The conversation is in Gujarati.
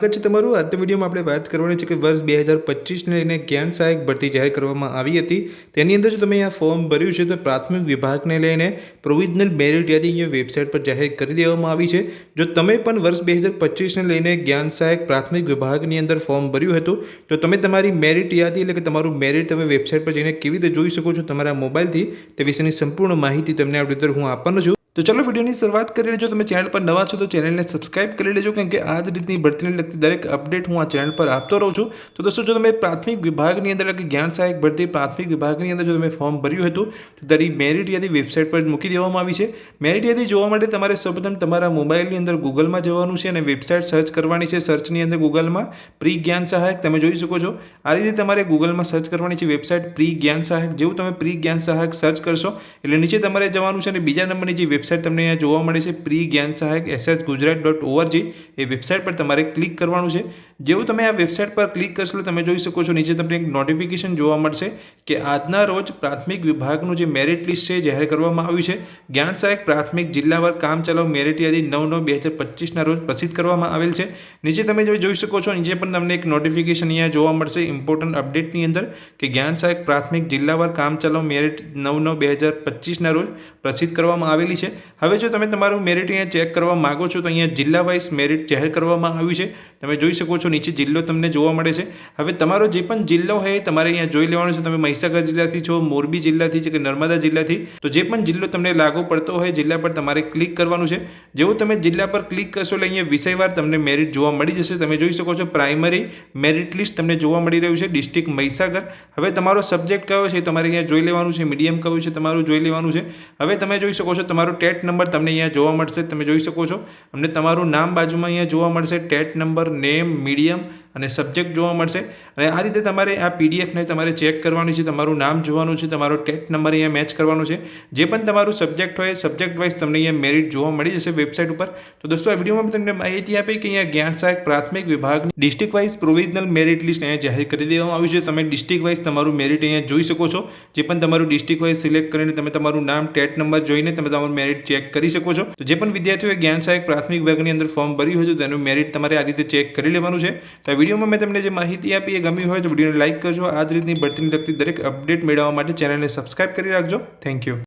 સ્વાગત તમારું. આજના વિડીયોમાં આપણે વાત કરવાની છે કે વર્ષ બે હજાર પચીસને લઈને જ્ઞાન સહાયક ભરતી જાહેર કરવામાં આવી હતી. તેની અંદર જો તમે આ ફોર્મ ભર્યું છે તો પ્રાથમિક વિભાગને લઈને પ્રોવિઝનલ મેરિટ યાદી અહીંયા વેબસાઇટ પર જાહેર કરી દેવામાં આવી છે. જો તમે પણ વર્ષ બે હજાર પચીસને લઈને જ્ઞાન સહાયક પ્રાથમિક વિભાગની અંદર ફોર્મ ભર્યું હતું, તો તમે તમારી મેરિટ યાદી એટલે કે તમારું મેરિટ તમે વેબસાઇટ પર જઈને કેવી રીતે જોઈ શકો છો તમારા મોબાઈલથી, તે વિશેની સંપૂર્ણ માહિતી તમને આ વીડિયો હું આપવાનો છું. તો ચલો વિડીયોની શરૂઆત કરી લેજો. તમે ચેનલ પર નવા છો તો ચેનલને સબસ્ક્રાઇબ કરી લેજો, કેમ કે આ જ રીતની ભરતીને લગતી દરેક અપડેટ હું આ ચેનલ પર આપતો રહું છું. તો દોસ્તો, જો તમે પ્રાથમિક વિભાગની અંદર કે જ્ઞાન સહાયક ભરતી પ્રાથમિક વિભાગની અંદર જો તમે ફોર્મ ભર્યું હતું, તો તારી મેરિટ યાદી વેબસાઇટ પર મૂકી દેવામાં આવી છે. મેરિટ યાદી જોવા માટે તમારે સૌપ્રથમ તમારા મોબાઈલની અંદર ગૂગલમાં જવાનું છે અને વેબસાઇટ સર્ચ કરવાની છે સર્ચની અંદર ગૂગલમાં પ્રી જ્ઞાન સહાયક તમે જોઈ શકો છો. આ રીતે તમારે ગૂગલમાં સર્ચ કરવાની છે વેબસાઇટ પ્રી જ્ઞાન સહાયક. જેવું તમે પ્રી જ્ઞાન સહાયક સર્ચ કરશો, એટલે નીચે તમારે જવાનું છે અને બીજા નંબરની જે વેબસાઇટ તમને અહીંયા જોવા મળે છે પ્રી જ્ઞાન સહાયક એસએસ ગુજરાત ડોટ ઓઆરજી એ વેબસાઇટ પર તમારે ક્લિક કરવાનું છે. જેવું તમે આ વેબસાઇટ પર ક્લિક કરશો એટલે તમે જોઈ શકો છો, નીચે તમને એક નોટિફિકેશન જોવા મળશે કે આજના રોજ પ્રાથમિક વિભાગનું જે મેરિટ લિસ્ટ છે જાહેર કરવામાં આવ્યું છે. જ્ઞાન સહાયક પ્રાથમિક જિલ્લાવાર કામ ચલાવ મેરિટ યાદી નવ નવ બે હજાર પચીસના રોજ પ્રસિદ્ધ કરવામાં આવેલ છે. નીચે તમે જો જોઈ શકો છો, નીચે પણ તમને એક નોટિફિકેશન અહીંયા જોવા મળશે ઇમ્પોર્ટન્ટ અપડેટની અંદર કે જ્ઞાન સહાયક પ્રાથમિક જિલ્લાવાર કામ ચલાવ મેરિટ નવ નવ બે હજાર પચીસના રોજ પ્રસિદ્ધ કરવામાં આવેલી છે. હવે જો તમે તમારું મેરિટ અહીંયા ચેક કરવા માગો છો, તો અહીંયા જિલ્લા વાઇઝ મેરિટ જાહેર કરવામાં આવ્યું છે. તમે જોઈ શકો છો, નીચે જિલ્લો તમને જોવા મળે છે. હવે તમારો જે પણ જિલ્લો હોય તમારે અહીંયા જોઈ લેવાનો છે. તમે મહીસાગર જિલ્લાથી છો, મોરબી જિલ્લાથી છે કે નર્મદા જિલ્લાથી, તો જે પણ જિલ્લો તમને લાગુ પડતો હોય જિલ્લા પર તમારે ક્લિક કરવાનું છે. જેવું તમે જિલ્લા પર ક્લિક કરશો એટલે અહીંયા વિષયવાર તમને મેરિટ જોવા મળી જશે. તમે જોઈ શકો છો પ્રાઇમરી મેરિટ લિસ્ટ તમને જોવા મળી રહ્યું છે ડિસ્ટ્રિક્ટ મહીસાગર. હવે તમારો સબ્જેક્ટ કયો છે તમારે અહીંયા જોઈ લેવાનું છે મીડિયમ કયું છે, તમારું જોઈ લેવાનું છે. હવે તમે જોઈ શકો છો, તમારો ટેટ નંબર તમને અહીંયા જોવા મળશે, તમે જોઈ શકો છો. અમને તમારું નામ બાજુમાં અહીંયા જોવા મળશે, ટેટ નંબર, નેમ, મીડિયમ અને સબ્જેક્ટ જોવા મળશે. અને આ રીતે તમારે આ પીડીએફને તમારે ચેક કરવાની છે, તમારું નામ જોવાનું છે, તમારો ટેટ નંબર અહીંયા મેચ કરવાનો છે. જે પણ તમારું સબ્જેક્ટ હોય સબ્જેક્ટ વાઇઝ તમને અહીંયા મેરિટ જોવા મળી જશે વેબસાઇટ ઉપર. તો દોસ્તો, આ વિડીયોમાં તમને માહિતી આપી કે અહીંયા જ્ઞાન સહાયક પ્રાથમિક વિભાગ district wise provisional merit list અહીંયા જાહેર કરી દેવામાં આવ્યું છે. તમે ડિસ્ટ્રિક્ટ વાઇઝ તમારું મેરિટ અહીંયા જોઈ શકો છો. જે પણ તમારું ડિસ્ટ્રિક્ટ વાઇઝ સિલેક્ટ કરીને તમે તમારું નામ, ટેટ નંબર જોઈને તમે તમારું મેરિટ ચેક કરી શકો છો. તો જે પણ વિદ્યાર્થીઓએ જ્ઞાન સહાયક પ્રાથમિક વિભાગની અંદર ફોર્મ ભર્યું હોય તેનું મેરિટ તમારે આ રીતે ચેક કરી લેવાનું છે. તો વિડીયોમાં મેં તમને જે માહિતી આપી એ ગમી હોય તો વિડીયોને લાઇક કરજો. આ જ રીતની ભરતીની લગતી દરેક અપડેટ મેળવવા માટે ચેનલને સબસ્ક્રાઇબ કરી રાખજો. Thank you.